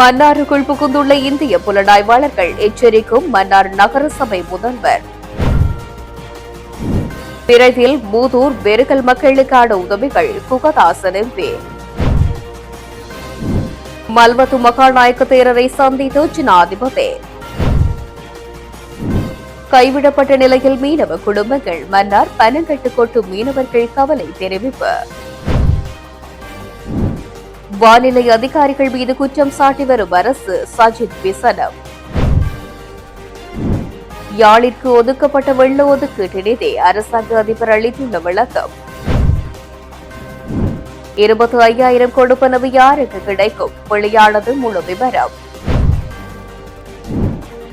மன்னாருக்குள் புகுந்துள்ள இந்திய புலனாய்வாளர்கள் எச்சரிக்கும் மன்னார் நகரசபை முதல்வர். விரைவில் மூதூர் பெருகல் மக்களுக்கான உதவிகள் குகதாசன் எம்பி மல்வத்து மகாநாயக்க தேரரை சந்தித்து ஜனாதிபதி. கைவிடப்பட்ட நிலையில் மீனவ குடும்பங்கள் மன்னார் பனங்கட்டு கொட்டும் மீனவர்கள் கவலை தெரிவிப்பு. வானிலை அதிகாரிகள் மீது குற்றம் சாட்டி வரும் அரசு சஜித் விசனம். யாழிற்கு ஒதுக்கப்பட்ட வெள்ள ஒதுக்கீட்டு நிதி அரசாங்க அதிபர் அளித்துள்ள விளக்கம். இருபத்தி ஐயாயிரம் கொடுப்பனவு யாருக்கு கிடைக்கும்? வெளியானது முழு விவரம்.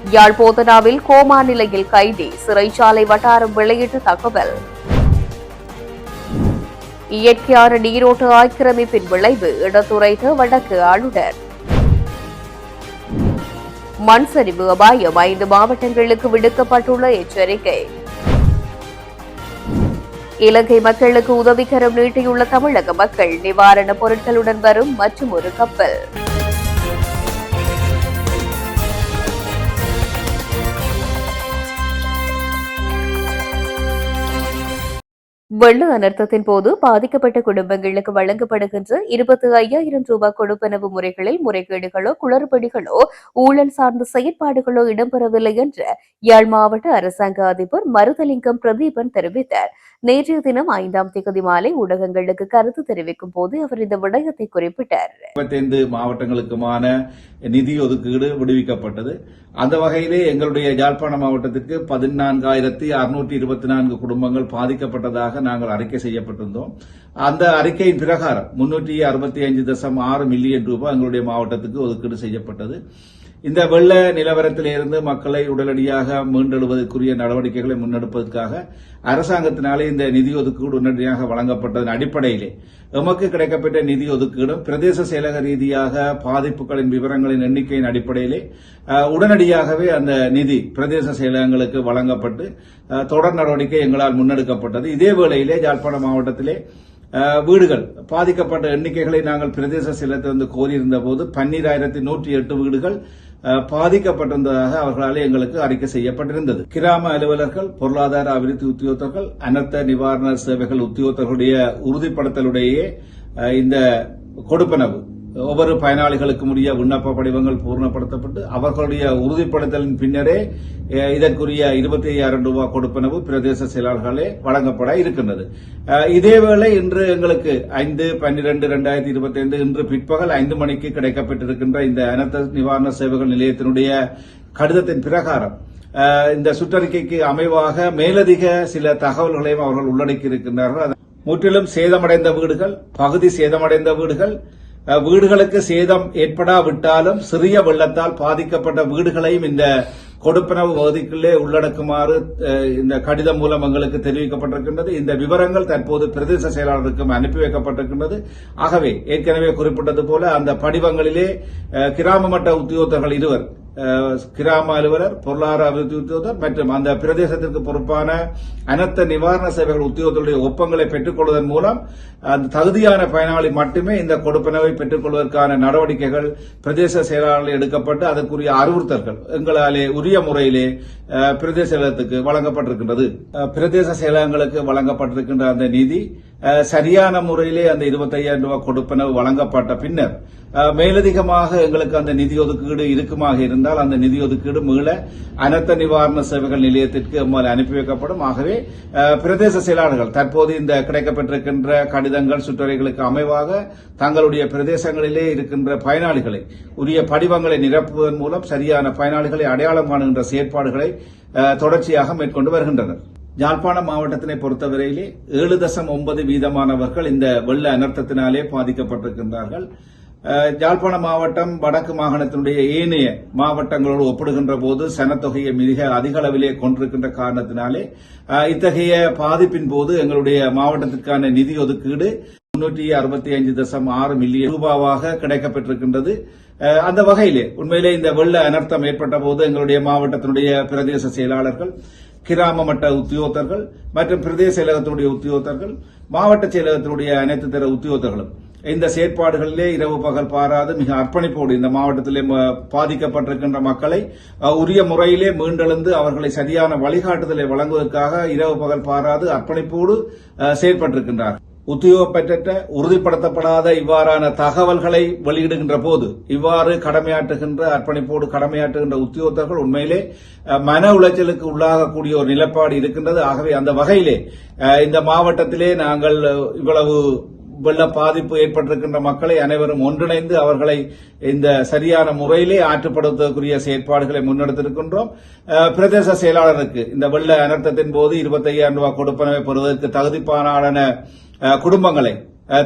யாழ் போதனாவில் கோமா நிலையில் கைதி சிறைச்சாலை வட்டாரம் வெளியிட்ட தகவல். இயற்கையான நீரோட்ட ஆக்கிரமிப்பின் விளைவு இடத்துரைத்த வடக்கு ஆளுநர். மண் சரிவு அபாயம் ஐந்து மாவட்டங்களுக்கு விடுக்கப்பட்டுள்ள எச்சரிக்கை. இலங்கை மக்களுக்கு உதவிக்கரம் நீட்டியுள்ள தமிழக மக்கள் நிவாரணப் பொருட்களுடன் வரும் மற்றும் ஒரு கப்பல். வெள்ள அனர்த்தத்தின் போது பாதிக்கப்பட்ட குடும்பங்களுக்கு வழங்கப்படுகின்ற இருபத்தி ஐயாயிரம் ரூபாய் கொடுப்பனவு முறைகளில் முறைகேடுகளோ குளறுபடிகளோ ஊழல் சார்ந்த செயற்பாடுகளோ இடம்பெறவில்லை என்று யாழ் மாவட்ட அரசாங்க அதிபர் மருதலிங்கம் பிரதீபன் தெரிவித்தார். நேற்றைய தினம் ஐந்தாம் தேதி மாலை ஊடகங்களுக்கு கருத்து தெரிவிக்கும் போது அவர் இந்த விடயத்தை குறிப்பிட்டார். இருபத்தைந்து மாவட்டங்களுக்குமான நிதி ஒதுக்கீடு விடுவிக்கப்பட்டது. அந்த வகையிலே எங்களுடைய யாழ்ப்பாண மாவட்டத்திற்கு பதினான்காயிரத்தி அறுநூற்றி இருபத்தி நான்கு குடும்பங்கள் பாதிக்கப்பட்டதாக நாங்கள் அறிக்கை செய்யப்பட்டிருந்தோம். அந்த அறிக்கையின் பிரகாரம் முன்னூற்றி அறுபத்தி ஐந்து தசம் ஆறு மில்லியன் ரூபாய் எங்களுடைய மாவட்டத்துக்கு ஒதுக்கீடு செய்யப்பட்டது. இந்த வெள்ள நிலவரத்திலிருந்து மக்களை உடனடியாக மீண்டெழுவதற்குரிய நடவடிக்கைகளை முன்னெடுப்பதற்காக அரசாங்கத்தினாலே இந்த நிதி ஒதுக்கீடு உடனடியாக வழங்கப்பட்டதன் அடிப்படையிலே எமக்கு கிடைக்கப்பட்ட நிதி ஒதுக்கீடும் பிரதேச செயலக ரீதியாக பாதிப்புகளின் விவரங்களின் எண்ணிக்கையின் அடிப்படையிலே உடனடியாகவே அந்த நிதி பிரதேச செயலகங்களுக்கு வழங்கப்பட்டு தொடர் நடவடிக்கை எங்களால் முன்னெடுக்கப்பட்டது. இதே வேளையிலே யாழ்ப்பாணம் மாவட்டத்திலே வீடுகள் பாதிக்கப்பட்ட எண்ணிக்கைகளை நாங்கள் பிரதேச செயலத்திலிருந்து கோரியிருந்த போது பன்னீராயிரத்தி நூற்றி எட்டு வீடுகள் பாதிக்கப்பட்டிருந்ததாக அவர்களால் எங்களுக்கு அறிக்கை செய்யப்பட்டிருந்தது. கிராம அலுவலர்கள் பொருளாதார அபிவிருத்தி உத்தியோகத்தர்கள் அனர்த்த நிவாரண சேவைகள் உத்தியோகத்தர்களுடைய உறுதிப்படுத்தலுடைய இந்த கொடுப்பனவு. ஒவ்வொரு பயனாளிகளுக்கும் உரிய விண்ணப்ப படிவங்கள் பூர்ணப்படுத்தப்பட்டு அவர்களுடைய உறுதிப்படுத்தலின் பின்னரே இதற்குரிய இருபத்தி ஐயாயிரம் ரூபாய் கொடுப்பனவு பிரதேச செயலாளர்களே வழங்கப்பட இருக்கின்றது. இதேவேளை இன்று எங்களுக்கு ஐந்து பன்னிரண்டு இரண்டாயிரத்தி இருபத்தி ஐந்து இன்று பிற்பகல் ஐந்து மணிக்கு கிடைக்கப்பட்டிருக்கின்ற இந்த அனர்த்த நிவாரண சேவைகள் நிலையத்தினுடைய கடிதத்தின் பிரகாரம் இந்த சுற்றறிக்கைக்கு அமைவாக மேலதிக சில தகவல்களையும் அவர்கள் உள்ளடக்கி இருக்கின்றார்கள் முற்றிலும் சேதமடைந்த வீடுகள் பகுதி சேதமடைந்த வீடுகள் வீடுகளுக்கு சேதம் ஏற்படாவிட்டாலும் சிறிய வெள்ளத்தால் பாதிக்கப்பட்ட வீடுகளையும் இந்த கொடுப்பனவு பகுதிக்குள்ளே உள்ளடக்குமாறு இந்த கடிதம் மூலம் எங்களுக்கு தெரிவிக்கப்பட்டிருக்கின்றது. இந்த விவரங்கள் தற்போது பிரதேச செயலாளருக்கும் அனுப்பி வைக்கப்பட்டிருக்கின்றது. ஆகவே ஏற்கனவே குறிப்பிட்டது போல அந்த படிவங்களிலே கிராம மட்ட உத்தியோகத்தர்கள் இருவர் கிராம அலுவலர் பொருளாதார அபிவிருத்தி உத்தியோகத்தர் மற்றும் அந்த பிரதேசத்திற்கு பொறுப்பான அனர்த்த நிவாரண சேவைகள் உத்தியோகத்தருடைய ஒப்பங்களை பெற்றுக் கொள்வதன் மூலம் அந்த தகுதியான பயனாளி மட்டுமே இந்த கொடுப்பனவை பெற்றுக் கொள்வதற்கான நடவடிக்கைகள் பிரதேச செயலாளர்கள் எடுக்கப்பட்டு அதற்குரிய அறிவுறுத்தல்கள் எங்களாலே உரிய முறையிலே பிரதேச செயலகத்துக்கு வழங்கப்பட்டிருக்கின்றது. பிரதேச செயலகங்களுக்கு வழங்கப்பட்டிருக்கின்ற அந்த நிதி சரியான முறையிலே அந்த இருபத்தையாயிரம் ரூபாய் கொடுப்பனவு வழங்கப்பட்ட பின்னர் மேலதிகமாக எங்களுக்கு அந்த நிதி ஒதுக்கீடு இருக்குமாக இருந்தால் அந்த நிதி ஒதுக்கீடு மீள அனர்த்த நிவாரண சேவைகள் நிலையத்திற்கு எம்மால் அனுப்பி வைக்கப்படும். ஆகவே பிரதேச செயலாளர்கள் தற்போது இந்த கிடைக்கப்பட்டிருக்கின்ற கடிதங்கள் சுற்றறிகளுக்கு அமைவாக தங்களுடைய பிரதேசங்களிலே இருக்கின்ற பயனாளிகளை உரிய படிவங்களை நிரப்புவதன் மூலம் சரியான பயனாளிகளை அடையாளம் காணுகின்ற செயற்பாடுகளை தொடர்ச்சியாக மேற்கொண்டு வருகின்றனர். யாழ்ப்பாணம் மாவட்டத்தினை பொறுத்தவரையிலே ஏழு தசம் ஒன்பது வீதமானவர்கள் இந்த வெள்ள அனர்த்தத்தினாலே பாதிக்கப்பட்டிருக்கின்றார்கள். அஹ், யாழ்ப்பாண மாவட்டம் வடக்கு மாகாணத்தினுடைய ஏனைய மாவட்டங்களோடு ஒப்பிடுகின்ற போது சனத்தொகையை மிக அதிக அளவிலே கொண்டிருக்கின்ற காரணத்தினாலே இத்தகைய பாதிப்பின் போது எங்களுடைய மாவட்டத்திற்கான நிதி ஒதுக்கீடு முன்னூற்றி அறுபத்தி ஐந்து தசம் ஆறு மில்லியன் ரூபாவாக கிடைக்கப்பட்டிருக்கின்றது. அந்த வகையிலே உண்மையிலே இந்த வெள்ள அனர்த்தம் ஏற்பட்ட போது எங்களுடைய மாவட்டத்தினுடைய பிரதேச செயலாளர்கள் கிராம மட்ட உத்தியோகத்தர்கள் மற்றும் பிரதேச செயலகத்தினுடைய உத்தியோகத்தர்கள் மாவட்ட செயலகத்தினுடைய அனைத்து தர உத்தியோகத்தர்களும் இந்த செயற்பாடுகளிலே இரவு பகல் பாராது மிக அர்ப்பணிப்போடு இந்த மாவட்டத்திலே ம- பாதிக்கப்பட்டிருக்கின்ற மக்களை உரிய முறையிலே மீண்டெழுந்து அவர்களை சரியான வழிகாட்டுதலை வழங்குவதற்காக இரவு பகல் பாராது அர்ப்பணிப்போடு செயற்பட்டிருக்கின்றார் உத்தியோகப்பற்ற உறுதிப்படுத்தப்படாத இவ்வாறான தகவல்களை வெளியிடுகின்ற போது இவ்வாறு கடமையாற்றுகின்ற அர்ப்பணிப்போடு கடமையாற்றுகின்ற உத்தியோகத்தர்கள் உண்மையிலே மன உளைச்சலுக்கு உள்ளாகக்கூடிய ஒரு நிலைப்பாடு இருக்கின்றது. ஆகவே அந்த வகையிலே இந்த மாவட்டத்திலே நாங்கள் இவ்வளவு வெள்ள பாதிப்பு ஏற்பட்டிருக்கின்ற மக்களை அனைவரும் ஒன்றிணைந்து அவர்களை இந்த சரியான முறையிலே ஆற்றுப்படுத்துவதற்குரிய செயற்பாடுகளை முன்னெடுத்திருக்கின்றோம். பிரதேச செயலாளருக்கு இந்த வெள்ள அனர்த்தத்தின் போது இருபத்தையாயிரம் ரூபாய் கொடுப்பனவை பெறுவதற்கு தகுதிப்பான குடும்பங்களை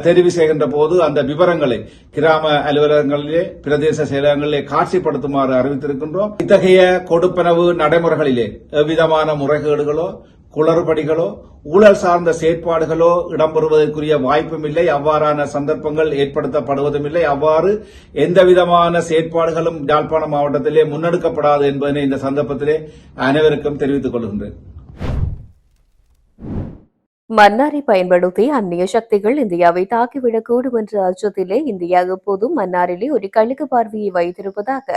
தெரிவு செய்கின்ற போது அந்த விவரங்களை கிராம அலுவலகங்களிலே பிரதேச செயலகங்களிலே காட்சிப்படுத்துமாறு அறிவித்திருக்கின்றோம். இத்தகைய கொடுப்பனவு நடைமுறைகளிலே எவ்விதமான முறைகேடுகளோ குளறுபடிகளோ ஊழல் சார்ந்த செயற்பாடுகளோ இடம்பெறுவதற்குரிய வாய்ப்பும் இல்லை அவ்வாறான சந்தர்ப்பங்கள் ஏற்படுத்தப்படுவதும் இல்லை அவ்வாறு எந்தவிதமான செயற்பாடுகளும் யாழ்ப்பாணம் மாவட்டத்திலே முன்னெடுக்கப்படாது என்பதனை இந்த சந்தர்ப்பத்திலே அனைவருக்கும் தெரிவித்துக் கொள்கின்றேன். மன்னாரை பயன்படுத்தி அந்நிய சக்திகள் இந்தியாவை தாக்கிவிடக்கூடும் என்ற அச்சத்திலே இந்தியா எப்போதும் மன்னாரிலே ஒரு கழுகு பார்வையை வைத்திருப்பதாக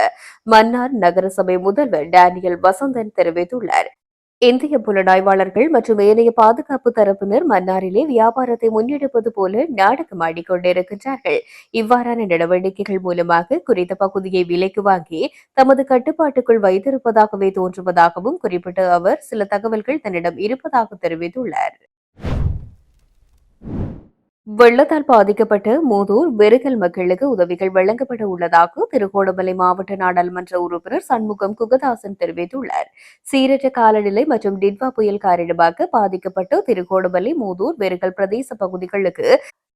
மன்னார் நகரசபை முதல்வர் டேனியல் வசந்தன் தெரிவித்துள்ளார். இந்திய புலனாய்வாளர்கள் மற்றும் ஏனைய பாதுகாப்பு தரப்பினர் மன்னாரிலே வியாபாரத்தை முன்னெடுப்பது போல நாடகமாடிக் கொண்டிருக்கின்றார்கள் இவ்வாறான நடவடிக்கைகள் மூலமாக குறித்த பகுதியை விலைக்கு வாங்கி தமது கட்டுப்பாட்டுக்குள் வைத்திருப்பதாகவே தோன்றுவதாகவும் குறிப்பிட்ட அவர் சில தகவல்கள் தன்னிடம் இருப்பதாக தெரிவித்துள்ளார். வெள்ளத்தால் பாதிக்கப்பட்ட மூதூர் வெறுகல் மக்களுக்கு உதவிகள் வழங்கப்பட உள்ளதாக திருகோணமலை மாவட்ட நாடாளுமன்ற உறுப்பினர் சண்முகம் குகதாசன் தெரிவித்துள்ளார். சீரற்ற காலநிலை மற்றும் டிட்வா புயல் காரணமாக பாதிக்கப்பட்ட திருகோணமலை மூதூர் வெறுகல் பிரதேச பகுதிகளுக்கு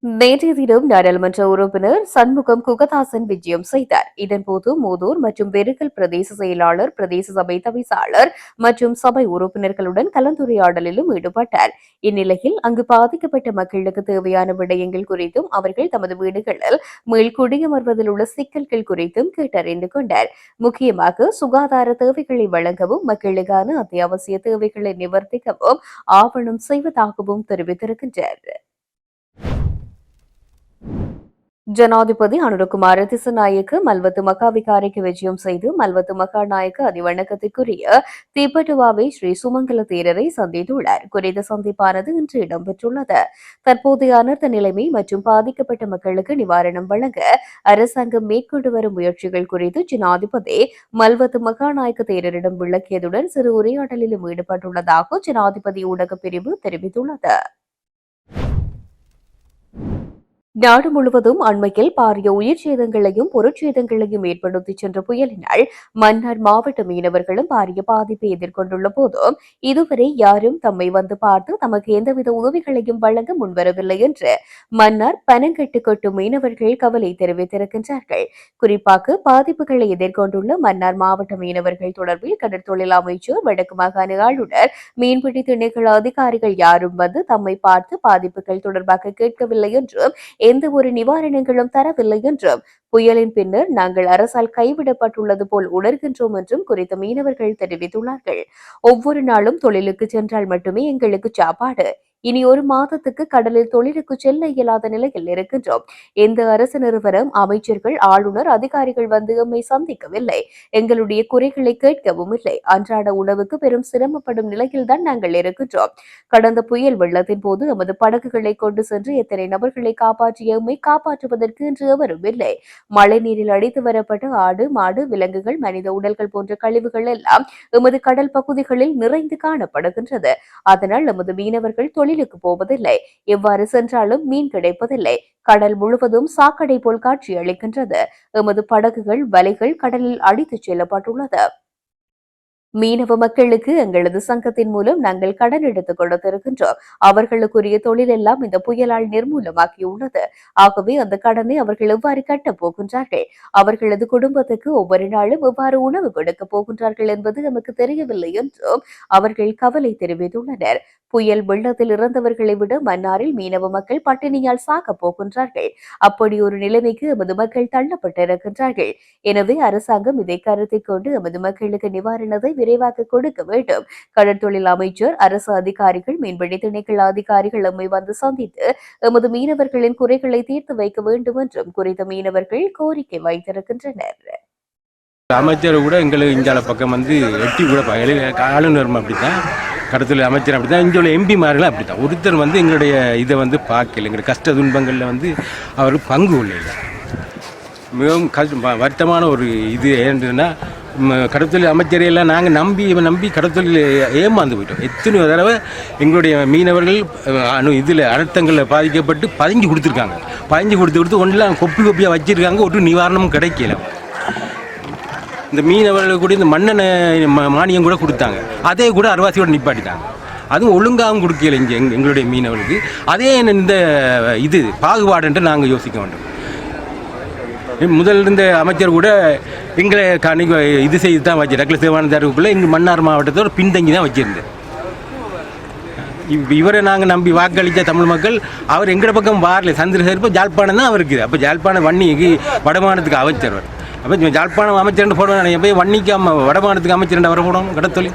நேற்றைய தினம் நாடாளுமன்ற உறுப்பினர் சண்முகம் குகதாசன் விஜயம் செய்தார். இதன்போது மூதூர் மற்றும் வெறுகல் பிரதேச செயலாளர் பிரதேச சபை தவிசாளர் மற்றும் சபை உறுப்பினர்களுடன் கலந்துரையாடலிலும் ஈடுபட்டார். இந்நிலையில் அங்கு பாதிக்கப்பட்ட மக்களுக்கு தேவையான விடயங்கள் குறித்தும் அவர்கள் தமது வீடுகளில் மீள் குடியமர்வதில் உள்ள சிக்கல்கள் குறித்தும் கேட்டறிந்து கொண்டார். முக்கியமாக சுகாதார தேவைகளை வழங்கவும் மக்களுக்கான அத்தியாவசிய தேவைகளை நிவர்த்திக்கவும் ஆவணம் செய்வதாகவும் தெரிவித்திருக்கின்றனர் ஜனாதிபதி அனுரகுமார் திசநாயக்கு மல்வத்து மகாவிகாரைக்கு விஜயம் செய்து மல்வத்து மகாநாயக்க அதிவணக்கத்திற்குரிய தீப்பட்டுவாவை ஸ்ரீ சுமங்கல தேரரை சந்தித்துள்ளார். குறித்த சந்திப்பானது இன்று இடம்பெற்றுள்ளது. தற்போதைய அனர்த்த நிலைமை மற்றும் பாதிக்கப்பட்ட மக்களுக்கு நிவாரணம் வழங்க அரசாங்கம் மேற்கொண்டு வரும் முயற்சிகள் குறித்து ஜனாதிபதி மல்வத்து மகாநாயக்க தேரரிடம் விளக்கியதுடன் சிறு உரையாடலிலும் ஈடுபட்டுள்ளதாக ஜனாதிபதி ஊடகப் பிரிவு தெரிவித்துள்ளது. நாடு முழுவதும் அண்மையில் பாரிய உயிர் சேதங்களையும் பொருட்சேதங்களையும் ஏற்படுத்தி சென்ற புயலினால் மன்னார் மாவட்ட மீனவர்களும் பாரிய பாதிப்பை எதிர்கொண்டுள்ள போதும் இதுவரை யாரும் தம்மை வந்து பார்த்து தமக்கு எந்தவித உதவிகளையும் வழங்க முன்வரவில்லை என்று மன்னார் பனங்கட்டு கொட்டும் மீனவர்கள் கவலை தெரிவித்திருக்கின்றார்கள். குறிப்பாக பாதிப்புகளை எதிர்கொண்டுள்ள மன்னார் மாவட்ட மீனவர்கள் தொடர்பில் கடற்தொழில் அமைச்சர் வடக்கு மாகாண ஆளுநர் மீன்பிடி திணைக்கள அதிகாரிகள் யாரும் வந்து தம்மை பார்த்து பாதிப்புகள் தொடர்பாக கேட்கவில்லை என்றும் எந்த ஒரு நிவாரணங்களும் தரவில்லை என்றும். புயலின் பின்னர் நாங்கள் அரசால் கைவிடப்பட்டுள்ளது போல் உணர்கின்றோம் என்றும் குறித்த மீனவர்கள் தெரிவித்துள்ளார்கள். ஒவ்வொரு நாளும் தொழிலுக்கு சென்றால் மட்டுமே எங்களுக்கு சாப்பாடு. இனி ஒரு மாதத்துக்கு கடலில் தொழிலுக்கு செல்ல இயலாத நிலையில் இருக்கின்றோம். எந்த அரசு நிறுவனம் அமைச்சர்கள் ஆளுநர் அதிகாரிகள் வந்து எம்மை சந்திக்கவில்லை. எங்களுடைய குறைகளை கேட்கவும் இல்லை. அன்றாட உணவுக்கு பெரும் சிரமப்படும் நிலையில்தான் நாங்கள் இருக்கின்றோம். கடந்த புயல் வெள்ளத்தின் போது எமது படகுகளை கொண்டு சென்று எத்தனை நபர்களை காப்பாற்றிய எம்மை காப்பாற்றுவதற்கு இன்று எவரும் இல்லை. மழை நீரில் அடித்து வரப்பட்ட ஆடு மாடு விலங்குகள் மனித உடல்கள் போன்ற கழிவுகள் எல்லாம் எமது கடல் பகுதிகளில் நிறைந்து காணப்படுகின்றது. அதனால் எமது மீனவர்கள் தொழில் தொழிலுக்கு போவதில்லை. எவ்வாறு சென்றாலும் மீன் கிடைப்பதில்லை. கடல் முழுவதும் சாக்கடை போல் காட்சி அளிக்கின்றது. எமது படகுகள் வலைகள் கடலில் அடித்துச் செல்லப்பட்டுள்ளது. மீனவ மக்களுக்கு எங்களது சங்கத்தின் மூலம் நாங்கள் கடன் எடுத்துக் கொடுத்திருக்கின்றோம். அவர்களுக்குரிய தொழில் எல்லாம் இந்த புயலால் நிர்மூலமாக்கியுள்ளது ஆகவே அந்த கடனை அவர்கள் எவ்வாறு கட்டப் போகின்றார்கள்? அவர்களது குடும்பத்துக்கு ஒவ்வொரு நாளும் எவ்வாறு உணவு கொடுக்க போகின்றார்கள் என்பது நமக்கு தெரியவில்லை என்றும் அவர்கள் கவலை தெரிவித்துள்ளனர். புயல் வெள்ளத்தில் இறந்தவர்களை விட மன்னாரில் மீனவ மக்கள் பட்டினியால் சாகப் போகின்றார்கள். அப்படி ஒரு நிலைமைக்கு எமது மக்கள் தள்ளப்பட்டிருக்கின்றார்கள். எனவே அரசாங்கம் இதை கருத்தில் கொண்டு எமது மக்களுக்கு நிவாரணத்தை விரைவாக கொடுக்க வேண்டும். கடற்தொழில் அமைச்சர் அரசு அதிகாரிகள் மீன்பிடி திணைக்கள அதிகாரிகள் எம்மை வந்து சந்தித்து எமது மீனவர்களின் குறைகளை தீர்த்து வைக்க வேண்டும் என்றும் குறித்த மீனவர்கள் கோரிக்கை வைத்திருக்கின்றனர். அமைச்சர் கூட எங்களுக்கு இந்தியாவில் பக்கம் வந்து எட்டி கூட ஆளுநர் எழு- அப்படித்தான் அமைச்சர் அமைச்சர் அப்படித்தான். இங்கே உள்ள எம்பிமார்களும் அப்படித்தான். ஒருத்தர் வந்து எங்களுடைய இதை வந்து பார்க்கல. எங்களுடைய கஷ்ட துன்பங்களில் வந்து அவர் பங்கு கொள்ளல. மிகவும் கஷ்ட வருத்தமான ஒரு இது ஏன்னுன்னா கடத்தொழில் அமைச்சரையெல்லாம் நாங்கள் நம்பி இவன் நம்பி கடத்தொழில் ஏமாந்து போயிட்டோம். எத்தனை தடவை எங்களுடைய மீனவர்கள் அணு இதில் அழுத்தங்களில் பாதிக்கப்பட்டு பதிஞ்சு கொடுத்துருக்காங்க. பதிஞ்சு கொடுத்து கொடுத்து ஒன்றில் கொப்பி கொப்பியாக வச்சுருக்காங்க. ஒரு நிவாரணமும் கிடைக்கல. இந்த மீனவர்களுக்கு கூட இந்த மண்ணெண்ணெய் மானியம் கூட கொடுத்தாங்க. அதே கூட அருவாசியோட நிப்பாட்டிட்டாங்க. அதுவும் ஒழுங்காகவும் கொடுக்கல இங்கே எங் எங்களுடைய மீனவர்களுக்கு. அதே இந்த இது பாகுபாடு என்று நாங்கள் யோசிக்க வேண்டும். முதல் இருந்த அமைச்சர் கூட எங்களை கணி இது செய்து தான் வச்சு டக்ளஸ் தேவானந்தாருக்குள்ளே எங்கள் மன்னார் மாவட்டத்தோட பின்தங்கி தான் வச்சுருந்தேன். இவ் இவரை நாங்கள் நம்பி வாக்களித்த தமிழ் மக்கள் அவர் எங்கட பக்கம் வாரல. சந்திரசேகர் இப்போ ஜாழ்ப்பாணம் தான் அவருக்கு. அப்போ ஜாழ்ப்பாணம் வன்னிக்கு வடமாநிலத்துக்கு அமைச்சர் அவர். அப்போ ஜாழ்ப்பாணம் அமைச்சர்னு போடுவேன் போய் வன்னிக்கு அம்ம வடமாநிலத்துக்கு அமைச்சர் வர போடணும் கடத்தொழி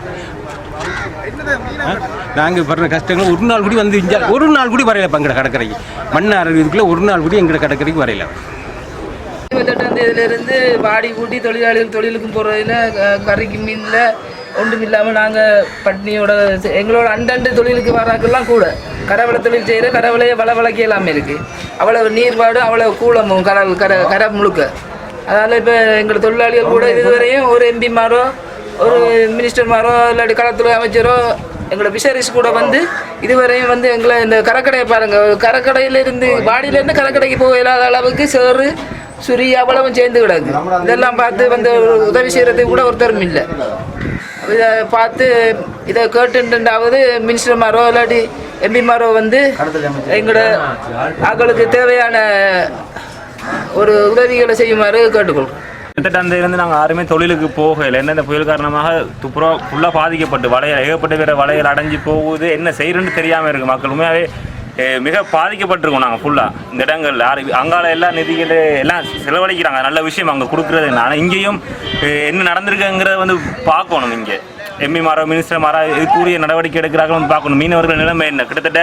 நாங்கள் படுற கஷ்டங்கள் ஒரு நாள் கூட வந்து இங்க ஒரு நாள் கூட வரையில எங்களை கடற்கரைக்கு. மண்ணார் இதுக்குள்ள ஒரு நாள் கூட எங்களை கடற்கரைக்கு வரையில. இருபத்தெட்டாம் தேதியிலேருந்து வாடி கூட்டி தொழிலாளிகள் தொழிலுக்கும் போகிறதில் கறிக்கு மீனில் ஒன்றும் இல்லாமல் நாங்கள் பட்னியோட எங்களோட அண்டண்டு தொழிலுக்கு வராக்கெல்லாம் கூட. கடவுளை தொழில் செய்கிற கடவுளையே வள வளக்க எல்லாமே இருக்குது அவ்வளவு நீர்வாடு அவ்வளவு கூலமும் கடல் கரை கரை முழுக்க. அதனால் இப்போ எங்களோட தொழிலாளிகள் கூட இதுவரையும் ஒரு எம்பிமாரோ ஒரு மினிஸ்டர்மாரோ இல்லாட்டி களத்துறை அமைச்சரோ எங்களோட ஃபிஷரிஸ் கூட வந்து இதுவரையும் வந்து எங்களை இந்த கரக்கடையை பாருங்க. கரக்கடையிலிருந்து வாடியிலேருந்து கரக்கடைக்கு போக இல்லாத அளவுக்கு சேறு சுரி அவ்வளவும் சேர்ந்து கிடக்கு. இதெல்லாம் பார்த்து வந்து ஒரு உதவி செய்கிறதுக்கு கூட ஒருத்தரும் இல்லை. இதை பார்த்து இதை கேட்டுண்டாவது மினிஸ்டர்மாரோ இல்லாட்டி எம்பிமாரோ வந்து எங்களோட ஆக்களுக்கு தேவையான ஒரு உதவிகளை செய்யுமாறு கேட்டுக்கொள்கிறோம். இருபத்தெட்டாம் தேதியிலிருந்து நாங்கள் யாருமே தொழிலுக்கு போகலை. என்ன இந்த புயல் காரணமாக துப்புரா ஃபுல்லாக பாதிக்கப்பட்டு வளையல் ஏகப்பட்ட பேர் வளையல் அடைஞ்சு போகுது. என்ன செய்யறன்னு தெரியாமல் இருக்கு. மக்கள் உண்மையாகவே மிக பாதிக்கப்பட்டிருக்கோம் நாங்கள் ஃபுல்லாக இந்த இடங்கள்ல. அங்கால எல்லா நிதிகள் எல்லாம் செலவழிக்கிறாங்க. நல்ல விஷயம் அங்கே கொடுக்குறது ஆனால் இங்கேயும் என்ன நடந்திருக்குங்கிறத வந்து பார்க்கணும் இங்கே. எம்பி மாரோ மினிஸ்டர் மாரோ இதுக்குரிய நடவடிக்கை எடுக்கிறார்கள் வந்து பார்க்கணும். மீனவர்கள் நிலைமை என்ன? கிட்டத்தட்ட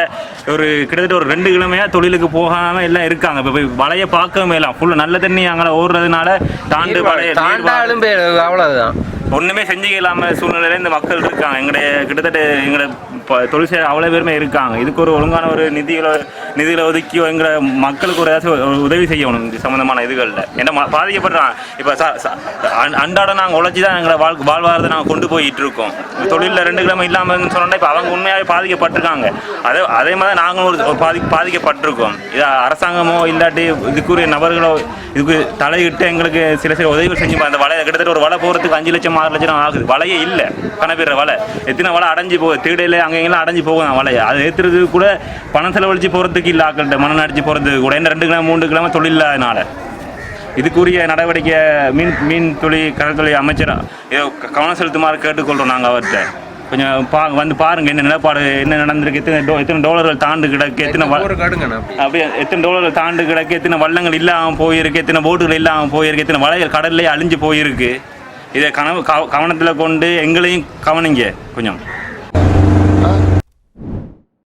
ஒரு கிட்டத்தட்ட ஒரு ரெண்டு கிழமையா தொழிலுக்கு போகாம எல்லாம் இருக்காங்க. இப்போ போய் வலையை பார்க்கவே எல்லாம் ஃபுல்லாக நல்ல தண்ணி அங்கே ஓடுறதுனால தாண்டு வலைய அவ்வளவுதான். ஒண்ணுமே செஞ்சுக்க இல்லாம சூழ்நிலையில இந்த மக்கள் இருக்காங்க. எங்களுடைய கிட்டத்தட்ட எங்களோட தொழில் செய்ய அவ்வளோ பேருமே இருக்காங்க. இதுக்கு ஒரு ஒழுங்கான ஒரு நிதிகளை நிதிகளை ஒதுக்கி எங்களை மக்களுக்கு ஒரு ஏதாச்சும் உதவி செய்யணும் இது சம்மந்தமான இதுகளில். ஏன்னா பாதிக்கப்படுறான் பாதிக்கப்படுறாங்க. இப்போ ச அன்றாடம் நாங்கள் உழைச்சி தான் எங்களை வாழ் வாழ்வாரத்தை நாங்கள் கொண்டு போயிட்டு இருக்கோம். தொழிலில் ரெண்டு கிழமை இல்லாமல் சொன்னோன்னா இப்போ அவங்க உண்மையாகவே பாதிக்கப்பட்டிருக்காங்க. அதே அதே மாதிரி நாங்களும் ஒரு பாதி பாதிக்கப்பட்டிருக்கோம். இது அரசாங்கமோ இல்லாட்டி இதுக்குரிய நபர்களோ இதுக்கு தலையிட்டு எங்களுக்கு சில சில உதவிகள் செஞ்சு அந்த வலை கிட்டத்தட்ட ஒரு வலை போகிறதுக்கு அஞ்சு லட்சம் ஆறு லட்சம் ஆகுது. வலையே இல்லை. கணப்பிடுற வலை. எத்தனை வலை அடைஞ்சு போகுது திருடையில அங்கே இங்கெல்லாம் அடைஞ்சு போகும் வலையை. அது ஏற்றுறதுக்கு கூட பணம் செலவழிச்சு போகிறதுக்கு இல்லை ஆக்கள்கிட்ட மணல் அடிச்சு போகிறதுக்கு கூட. என்ன ரெண்டு கிலோ மூன்று கிலோ தொழில் இல்லாதனால. இதுக்குரிய நடவடிக்கை மீன் மீன் தொழில் கடற்தொழில் அமைச்சர் கவனம் செலுத்துமாறு கேட்டுக்கொள்கிறோம் நாங்கள் அவர்கிட்ட. கொஞ்சம் பா வந்து பாருங்க என்ன நிலப்பாடு என்ன நடந்திருக்கு எத்தனை டோ எத்தனை டாலர்கள் தாண்டு கிடக்கு எத்தனை அப்படியே எத்தனை டாலர்கள் தாண்டு கிடக்கு எத்தனை வள்ளங்கள் இல்லாமல் போயிருக்கு எத்தனை போட்டுகள் இல்லாமல் போயிருக்கு எத்தனை வலைகள் கடல்லே அழிஞ்சு போயிருக்கு. இதை கனவு கவனத்தில் கொண்டு எங்களையும் கவனிங்க கொஞ்சம்.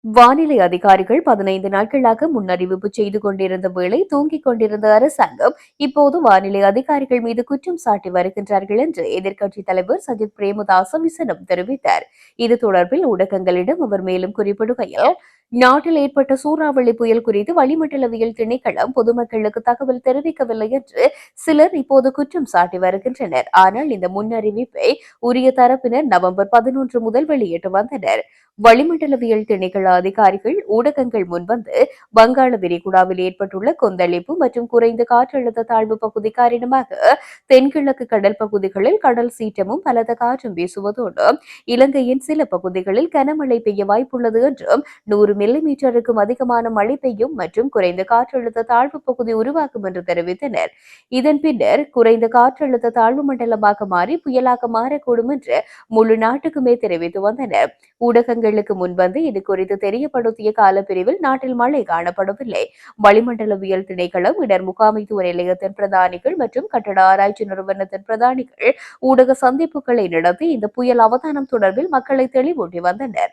வானிலை அதிகாரிகள் பதினைந்து நாட்களாக முன்னறிவிப்பு செய்து கொண்டிருந்த வேளை தூங்கிக் கொண்டிருந்த அரசாங்கம் இப்போது வானிலை அதிகாரிகள் மீது குற்றம் சாட்டி வருகின்றார்கள் என்று எதிர்க்கட்சித் தலைவர் சஜித் பிரேமதாச விசனம் தெரிவித்தார். இது தொடர்பில் ஊடகங்களிடம் அவர் மேலும் குறிப்பிடுகையில் நாட்டில் ஏற்பட்ட சூறாவளி புயல் குறித்து வளிமண்டலவியல் திணைக்களம் பொதுமக்களுக்கு தகவல் தெரிவிக்கவில்லை என்று சிலர் இப்போது குற்றம் சாட்டி வருகின்றனர். ஆனால் இந்த முன்னறிவிப்பை உரிய தரப்பினர் நவம்பர் பதினொன்று முதல் வெளியிட்டு வந்தனர். வளிமண்டலவியல் திணைக்கள அதிகாரிகள் ஊடகங்கள் முன்வந்து வங்காள விரிகுடாவில் ஏற்பட்டுள்ள கொந்தளிப்பு மற்றும் குறைந்த காற்றழுத்த தாழ்வு பகுதி காரணமாக தென்கிழக்கு கடல் பகுதிகளில் கடல் சீற்றமும் பலத்த காற்றும் வீசுவதோடு இலங்கையின் சில பகுதிகளில் கனமழை பெய்ய வாய்ப்புள்ளது என்றும் நூறு மில்லிமீட்டருக்கும் அதிகமான மழை பெய்யும் மற்றும் குறைந்த காற்றழுத்த தாழ்வு பகுதி உருவாகும் என்று தெரிவித்தனர். இதன் பின்னர் குறைந்த காற்றழுத்த தாழ்வு மண்டலமாக மாறி புயலாக மாறக்கூடும் என்று முழு நாட்டுக்குமே தெரிவித்து வந்தனர். ஊடகங்கள் தினங்களுக்கு முன்வந்து இது குறித்து தெரியப்படுத்திய காலப்பிரிவில் நாட்டில் மழை காணப்படவில்லை. வளிமண்டலவியல் திணைக்களம் இடர் முகாமைத்துவ நிலையத்தின் பிரதானிகள் மற்றும் கட்டட ஆராய்ச்சி நிறுவனத்தின் பிரதானிகள் ஊடக சந்திப்புகளை நடத்தி இந்த புயல் அவதானம் தொடர்பில் மக்களை தெளிவூட்டி வந்தனர்.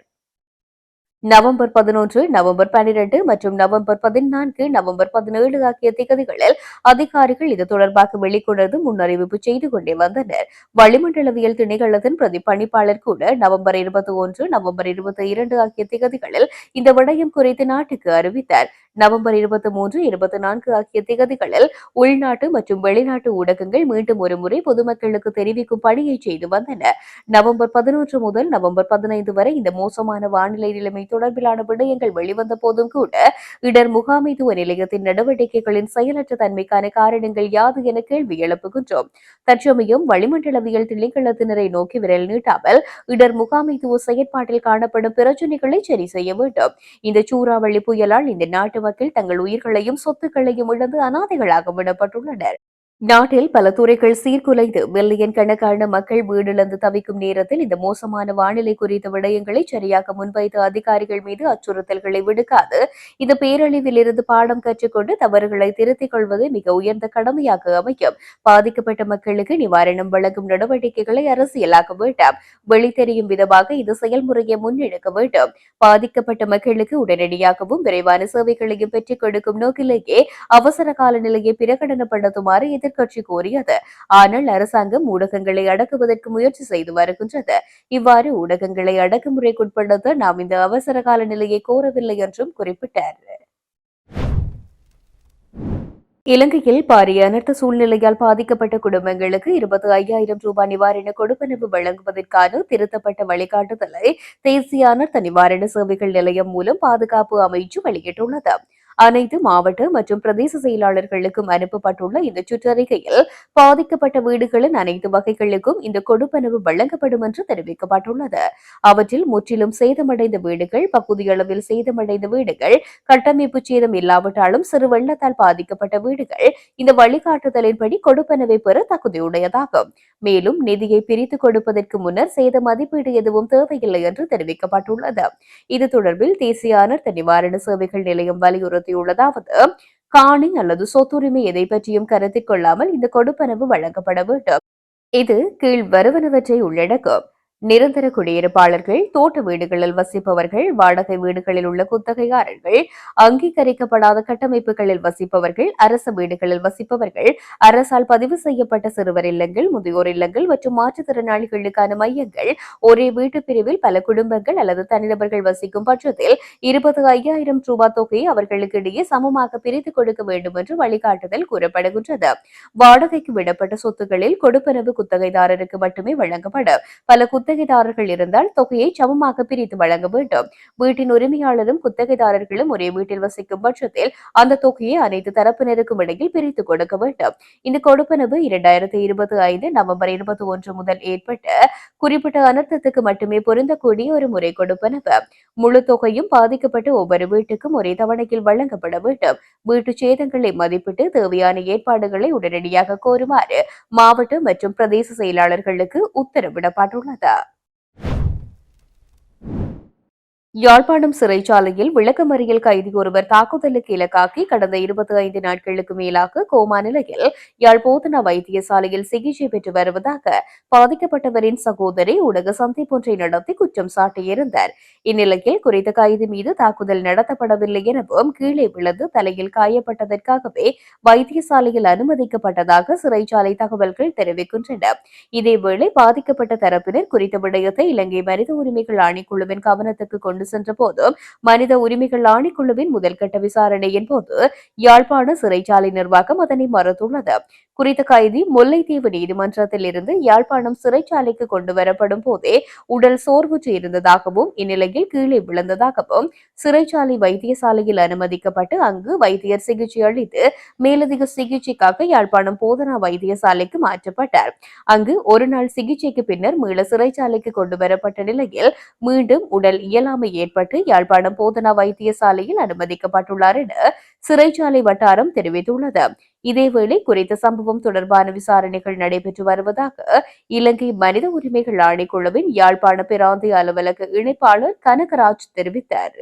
நவம்பர் பதினொன்று நவம்பர் பன்னிரண்டு மற்றும் நவம்பர் பதினான்கு நவம்பர் பதினேழு ஆகிய திகதிகளில் அதிகாரிகள் இது தொடர்பாக வெளிக்கொணர்ந்து முன்னறிவிப்பு செய்து கொண்டே வந்தனர். வளிமண்டலவியல் திணைக்களத்தின் பிரதி பணிப்பாளர் கூட நவம்பர் இருபத்தி ஒன்று நவம்பர் இருபத்தி இரண்டு ஆகிய திகதிகளில் இந்த விடயம் குறித்து நாட்டுக்கு அறிவித்தார். நவம்பர் இருபத்தி மூன்று இருபத்தி நான்கு ஆகிய திகதிகளில் உள்நாட்டு மற்றும் வெளிநாட்டு ஊடகங்கள் மீண்டும் ஒருமுறை பொதுமக்களுக்கு தெரிவிக்கும் பணியை செய்து வந்தன. நவம்பர் பதினொன்று முதல் நவம்பர் பதினைந்து வரை இந்த மோசமான வானிலை நிலைமை தொடர்பிலான விடயங்கள் வெளிவந்த போதும் கூட இடர் முகாமைத்துவ நிலையத்தின் நடவடிக்கைகளின் செயலற்ற தன்மைக்கான காரணங்கள் யாது என கேள்வி எழுப்புகின்றோம். தற்சமயம் வளிமண்டலவியல் திணைக்களத்தினரை நோக்கி விரல் நீட்டாமல் இடர் முகாமைத்துவ செயற்பாட்டில் காணப்படும் பிரச்சனைகளை சரி செய்ய வேண்டும். இந்த சூறாவளி புயலால் இந்த நாட்டு மக்கள் தங்கள் உயிர்களையும் சொத்துக்களையும் இழந்து அனாதைகளாக விடப்பட்டுள்ளனர். நாட்டில் பல துறைகள் சீர்குலைந்து மில்லியன் கணக்கான மக்கள் வீடிழந்து தவிக்கும் நேரத்தில் இந்த மோசமான வானிலை குறித்த விடயங்களை சரியாக முன்வைத்த அதிகாரிகள் மீது அச்சுறுத்தல்களை விடுக்காது. இந்த பேரழிவில் இருந்து பாடம் கற்றுக்கொண்டு தவறுகளை திருத்திக் கொள்வது மிக உயர்ந்த கடமையாக அமையும். பாதிக்கப்பட்ட மக்களுக்கு நிவாரணம் வழங்கும் நடவடிக்கைகளை அரசியலாக்க வேண்டாம். வெளித்தெரியும் விதமாக இந்த செயல்முறையை முன்னெடுக்க வேண்டும். பாதிக்கப்பட்ட மக்களுக்கு உடனடியாகவும் விரைவான சேவைகளையும் பெற்றுக் கொடுக்கும் நோக்கிலேயே அவசர கால நிலையை பிரகடனப்படுத்துமாறு எதிர்க்கட்சி கோரியது. ஆனால் அரசாங்கம் ஊடகங்களை அடக்குவதற்கு முயற்சி செய்து வருகின்றது. இவ்வாறு ஊடகங்களை அடக்குமுறைக்குட்படுத்த நாம் இந்த அவசர கால நிலையை கோரவில்லை என்றும் குறிப்பிட்டார். இலங்கையில் பாரிய அனர்த்த சூழ்நிலையால் பாதிக்கப்பட்ட குடும்பங்களுக்கு இருபத்தி ஐயாயிரம் ரூபாய் நிவாரண கொடுப்பனவு வழங்குவதற்கான திருத்தப்பட்ட வழிகாட்டுதலை தேசிய அனர்த்த நிவாரண சேவைகள் நிலையம் மூலம் பாதுகாப்பு அமைச்சு வெளியிட்டுள்ளது. அனைத்து மாவட்ட மற்றும் பிரதேச செயலாளர்களுக்கும் அனுப்பப்பட்டுள்ள இந்த சுற்றறிக்கையில் பாதிக்கப்பட்ட வீடுகளின் அனைத்து வகைகளுக்கும் இந்த கொடுப்பனவு வழங்கப்படும் என்று தெரிவிக்கப்பட்டுள்ளது. அவற்றில் முற்றிலும் சேதமடைந்த வீடுகள் பகுதியளவில் சேதமடைந்த வீடுகள் கட்டமைப்பு சேதம் இல்லாவிட்டாலும் சிறு வெள்ளத்தால் பாதிக்கப்பட்ட வீடுகள் இந்த வழிகாட்டுதலின்படி கொடுப்பனவை பெற தகுதியுடையதாகும். மேலும் நிதியை பிரித்து கொடுப்பதற்கு முன்னர் சேத மதிப்பீடு எதுவும் தேவையில்லை என்று தெரிவிக்கப்பட்டுள்ளது. இது தொடர்பில் தேசிய அனர்த்த நிவாரண சேவைகள் நிலையம் வலியுறுத்தியுள்ளதாவது காணி அல்லது சொத்துரிமை எதை பற்றியும் கருத்தில் கொள்ளாமல் இந்த கொடுப்பனவு வழங்கப்பட வேண்டும். இது கீழ் வருவனவற்றை உள்ளடக்கும். நிரந்தர குடியிருப்பாளர்கள் தோட்ட வீடுகளில் வசிப்பவர்கள் வாடகை வீடுகளில் உள்ள குத்தகையாளர்கள் அங்கீகரிக்கப்படாத கட்டமைப்புகளில் வசிப்பவர்கள் அரசு வீடுகளில் வசிப்பவர்கள் அரசால் பதிவு செய்யப்பட்ட சிறுவர் இல்லங்கள் முதியோர் இல்லங்கள் மற்றும் மாற்றுத்திறனாளிகளுக்கான மையங்கள். ஒரே வீட்டு பிரிவில் பல குடும்பங்கள் அல்லது தனிநபர்கள் வசிக்கும் பட்சத்தில் இருபது ஐயாயிரம் ரூபாய் தொகையை அவர்களுக்கு இடையே சமமாக பிரித்துக் கொடுக்க வேண்டும் என்று வழிகாட்டுதல் கூறப்படுகின்றது. வாடகைக்கு விடப்பட்ட சொத்துக்களில் கொடுப்பனவு குத்தகைதாரருக்கு மட்டுமே வழங்கப்படும். பல குத்தகைதாரர்கள் இருந்தால் தொகையை சமமாக பிரித்து வழங்க வேண்டும். வீட்டின் உரிமையாளரும் குத்தகைதாரர்களும் ஒரே வீட்டில் வசிக்கும் பட்சத்தில் அந்த தொகையை அனைத்து தரப்பினருக்கும் இடையில் பிரித்து கொடுக்க வேண்டும். இந்த கொடுப்பனவு இரண்டாயிரத்தி இருபத்தி ஐந்து நவம்பர் இருபத்தி ஒன்று முதல் ஏற்பட்ட குறிப்பிட்ட அனர்த்தத்துக்கு மட்டுமே பொருந்தக்கூடிய ஒரு முறை கொடுப்பனவு. முழு தொகையும் பாதிக்கப்பட்டு ஒவ்வொரு வீட்டுக்கும் ஒரே தவணையில் வழங்கப்பட வேண்டும். வீட்டு சேதங்களை மதிப்பிட்டு தேவையான ஏற்பாடுகளை உடனடியாக கோருமாறு மாவட்ட மற்றும் பிரதேச செயலாளர்களுக்கு உத்தரவிடப்பட்டுள்ளது. யாழ்ப்பாணம் சிறைச்சாலையில் விளக்கமறியல் கைதி ஒருவர் தாக்குதலுக்கு இலக்காக்கி கடந்த இருபத்தி ஐந்து நாட்களுக்கு மேலாக கோமா நிலையில் யாழ் போதனா வைத்தியசாலையில் சிகிச்சை பெற்று வருவதாக பாதிக்கப்பட்டவரின் சகோதரி ஊடக சந்திப்பொன்றை நடத்தி குற்றம் சாட்டியிருந்தார். இந்நிலையில் குறித்த கைதி மீது தாக்குதல் நடத்தப்படவில்லை எனவும் கீழே விழுந்து தலையில் காயப்பட்டதற்காகவே வைத்தியசாலையில் அனுமதிக்கப்பட்டதாக சிறைச்சாலை தகவல்கள் தெரிவிக்கின்றன. இதேவேளை பாதிக்கப்பட்ட தரப்பினர் குறித்த விடயத்தை இலங்கை மனித உரிமைகள் ஆணைக்குழுவின் கவனத்துக்கு கொண்டு சென்ற போது மனித உரிமைகள் ஆணைக்குழுவின் முதல்கட்ட விசாரணையின் போது யாழ்ப்பாண சிறைச்சாலை நிர்வாகம் அதனை மறுத்துள்ளது. குறித்த கைதி முல்லைத்தீவு நீதிமன்றத்தில் இருந்து யாழ்ப்பாணம் சிறைச்சாலைக்கு கொண்டு வரப்படும் போதே உடல் சோர்வுற்று இருந்ததாகவும் இந்நிலையில் கீழே விழுந்ததாகவும் சிறைச்சாலை வைத்தியசாலையில் அனுமதிக்கப்பட்டு அங்கு வைத்தியர் சிகிச்சை அளித்து மேலதிக சிகிச்சைக்காக யாழ்ப்பாணம் போதனா வைத்தியசாலைக்கு மாற்றப்பட்டார். அங்கு ஒரு நாள் சிகிச்சைக்கு பின்னர் மீள சிறைச்சாலைக்கு கொண்டு வரப்பட்ட நிலையில் மீண்டும் உடல் இயலாமை ஏற்பட்டு யாழ்ப்பாணம் போதனா வைத்தியசாலையில் அனுமதிக்கப்பட்டுள்ளார் என சிறைச்சாலை வட்டாரம் தெரிவித்துள்ளது. இதேவேளை குறித்த சம்பவம் தொடர்பான விசாரணைகள் நடைபெற்று வருவதாக இலங்கை மனித உரிமைகள் ஆணைக்குழுவின் யாழ்ப்பாண பிராந்திய அலுவலக இணைப்பாளர் கனகராஜ் தெரிவித்தார்.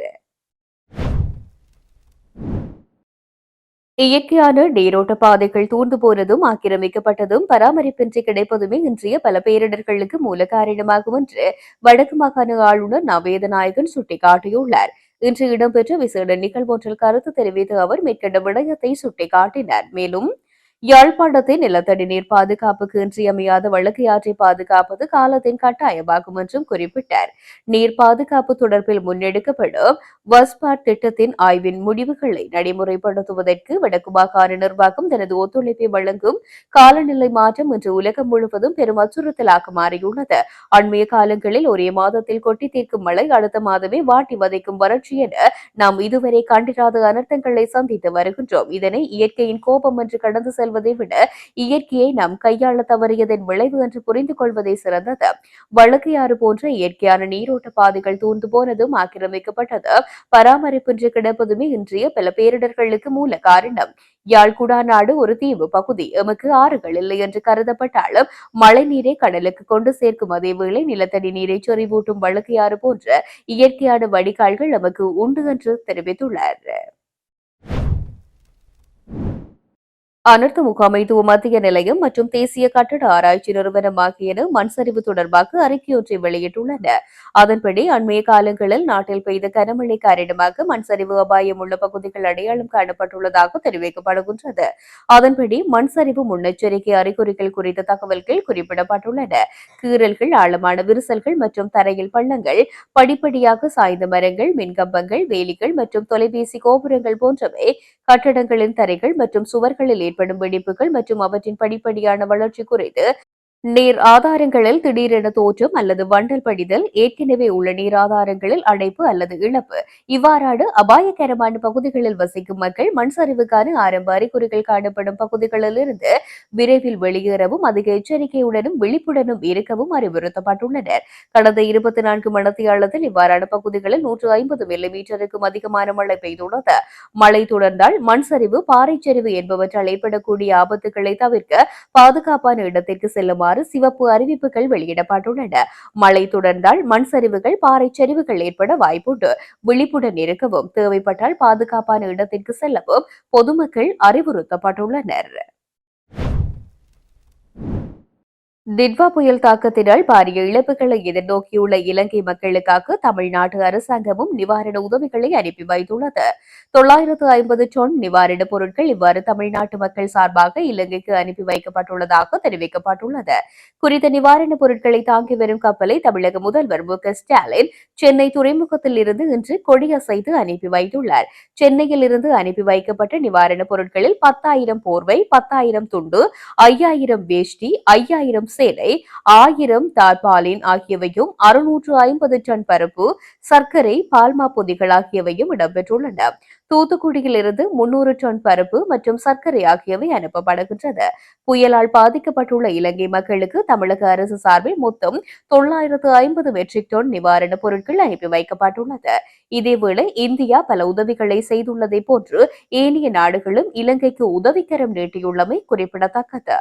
இயற்கையான நீரோட்ட பாதைகள் தூர்ந்து போனதும் ஆக்கிரமிக்கப்பட்டதும் பராமரிப்பின்றி கிடைப்பதுமே இன்றைய பல பேரிடர்களுக்கு மூல காரணமாகும் என்று வடக்கு மாகாண ஆளுநர் நவேதநாயகன் சுட்டிக்காட்டியுள்ளார். இன்று இடம்பெற்ற விசேட நிகழ்வொன்றில் கருத்து தெரிவித்த அவர் மேற்கண்ட விடயத்தை சுட்டிக்காட்டினார். மேலும் யாழ்ப்பாணத்தை நிலத்தடி நீர் பாதுகாப்புக்கு இன்றியமையாத வழக்கு யாற்றை பாதுகாப்பது காலத்தின் கட்டாயமாகும் என்றும் குறிப்பிட்டார். நீர் பாதுகாப்பு தொடர்பில் முன்னெடுக்கப்படும் வஸ்பாட் திட்டத்தின் ஆய்வின் முடிவுகளை நடைமுறைப்படுத்துவதற்கு வடக்கு மாகாண நிர்வாகம் தனது ஒத்துழைப்பை வழங்கும் காலநிலை மாற்றம் இன்று உலகம் முழுவதும் பெரும் அச்சுறுத்தலாக மாறியுள்ளது. அண்மைய காலங்களில் ஒரே மாதத்தில் கொட்டி தீர்க்கும் மழை அடுத்த மாதமே வாட்டி வதைக்கும் வறட்சி என நாம் இதுவரை கண்டிராத அனர்த்தங்களை சந்தித்து வருகின்றோம். இதனை இயற்கையின் கோபம் என்று கடந்து செல்வதை விட இயற்கையை நாம் கையாள தவறியதன் விளைவு என்று புரிந்து கொள்வதே சிறந்தது. வழக்கையாறு போன்ற இயற்கையான நீரோட்ட பாதைகள் தூர்ந்து போனதும் ஆக்கிரமிக்கப்பட்டது. பராமரிப்பின்றி கிடப்பதுமே இன்றைய பல பேரிடர்களுக்கு மூல காரணம். யாழ்குடா நாடு ஒரு தீவு பகுதி. எமக்கு ஆறுகள் இல்லை என்று கருதப்பட்டாலும் மழை நீரை கடலுக்கு கொண்டு சேர்க்கும் அதேவேளை நிலத்தடி நீரை சொறிவூட்டும் வழக்கையாறு போன்ற இயற்கையான வடிகால்கள் நமக்கு உண்டு என்று தெரிவித்துள்ளார். அனர்த்த முகாமைத்துவ மத்திய நிலையம் மற்றும் தேசிய கட்டட ஆராய்ச்சி நிறுவனம் ஆகியன மண் சரிவு தொடர்பாக அறிக்கையொன்றை வெளியிட்டுள்ளன. அதன்படி அண்மைய காலங்களில் நாட்டில் பெய்த கனமழை காரணமாக மண் சரிவு அபாயம் உள்ள பகுதிகள் அடையாளம் காணப்பட்டுள்ளதாக தெரிவிக்கப்படுகின்றது. அதன்படி மண் சரிவு முன்னெச்சரிக்கை அறிகுறிகள் குறித்த தகவல்கள் குறிப்பிடப்பட்டுள்ளன. கீறல்கள் ஆழமான விரிசல்கள் மற்றும் தரையில் பள்ளங்கள் படிப்படியாக சாய்ந்த மரங்கள் மின்கம்பங்கள் வேலிகள் மற்றும் தொலைபேசி கோபுரங்கள் போன்றவை கட்டடங்களின் தரைகள் மற்றும் சுவர்களில் ஏற்படும் வெடிப்புகள் மற்றும் அவற்றின் படிப்படியான வளர்ச்சி குறித்து நீர் ஆதாரங்களில் திடீரென தோற்றம் அல்லது வண்டல் படிதல் ஏற்கனவே உள்ள நீர் ஆதாரங்களில் அடைப்பு அல்லது இழப்பு. இவ்வாறான அபாயகரமான பகுதிகளில் வசிக்கும் மக்கள் மண் சரிவுக்கான ஆரம்ப அறிகுறிகள் காணப்படும் பகுதிகளிலிருந்து விரைவில் வெளியேறவும் அதிக எச்சரிக்கையுடனும் விழிப்புடனும் இருக்கவும் அறிவுறுத்தப்பட்டுள்ளனர். கடந்த இருபத்தி நான்கு மணத்தியாளத்தில் இவ்வாறான பகுதிகளில் நூற்று ஐம்பது மில்லிமீட்டருக்கும் அதிகமான மழை பெய்துள்ளது. மழை தொடர்ந்தால் மண் சரிவு பாறை சரிவு என்பவற்றால் ஏற்படக்கூடிய ஆபத்துகளை தவிர்க்க பாதுகாப்பான இடத்திற்கு செல்லுமாறு சிவப்பு அறிவிப்புகள் வெளியிடப்பட்டுள்ளன. மழை தொடர்ந்தால் மண் சரிவுகள் பாறை சரிவுகள் ஏற்பட வாய்ப்புண்டு. விழிப்புடன் இருக்கவும் தேவைப்பட்டால் பாதுகாப்பான இடத்திற்கு செல்லவும் பொதுமக்கள் அறிவுறுத்தப்பட்டுள்ளனர். டிட்வா புயல் தாக்கத்தினால் பாரிய இழப்புகளை எதிர்நோக்கியுள்ள இலங்கை மக்களுக்காக தமிழ்நாட்டு அரசாங்கமும் நிவாரண உதவிகளை அனுப்பி வைத்துள்ளது. தொள்ளாயிரத்து ஐம்பது டொன் நிவாரணப் பொருட்கள் இவ்வாறு தமிழ்நாட்டு மக்கள் சார்பாக இலங்கைக்கு அனுப்பி வைக்கப்பட்டுள்ளதாக தெரிவிக்கப்பட்டுள்ளது. குறித்த நிவாரணப் பொருட்களை தாங்கி வரும் கப்பலை தமிழக முதல்வர் மு க ஸ்டாலின் சென்னை துறைமுகத்தில் இருந்து இன்று கொடியசைத்து அனுப்பி வைத்துள்ளார். சென்னையில் இருந்து அனுப்பி வைக்கப்பட்ட நிவாரணப் பொருட்களில் பத்தாயிரம் போர்வை பத்தாயிரம் துண்டு ஐயாயிரம் வேஷ்டி ஐயாயிரம் சேலை ஆயிரம் தார்பாலின் ஆகியவையும் அறுநூற்று ஐம்பது டன் பருப்பு சர்க்கரை பால்மா பொதிகள் ஆகியவையும் இடம்பெற்றுள்ளன. தூத்துக்குடியில் இருந்து முன்னூறு டன் பருப்பு மற்றும் சர்க்கரை ஆகியவை அனுப்பப்படுகின்றது. புயலால் பாதிக்கப்பட்டுள்ள இலங்கை மக்களுக்கு தமிழக அரசு சார்பில் மொத்தம் தொள்ளாயிரத்து ஐம்பது மெட்ரிக் டன் நிவாரணப் பொருட்கள் அனுப்பி வைக்கப்பட்டுள்ளது. இதேவேளை இந்தியா பல உதவிகளை செய்துள்ளதை போன்று ஏனைய நாடுகளும் இலங்கைக்கு உதவிக்கரம் நீட்டியுள்ளமை குறிப்பிடத்தக்கது.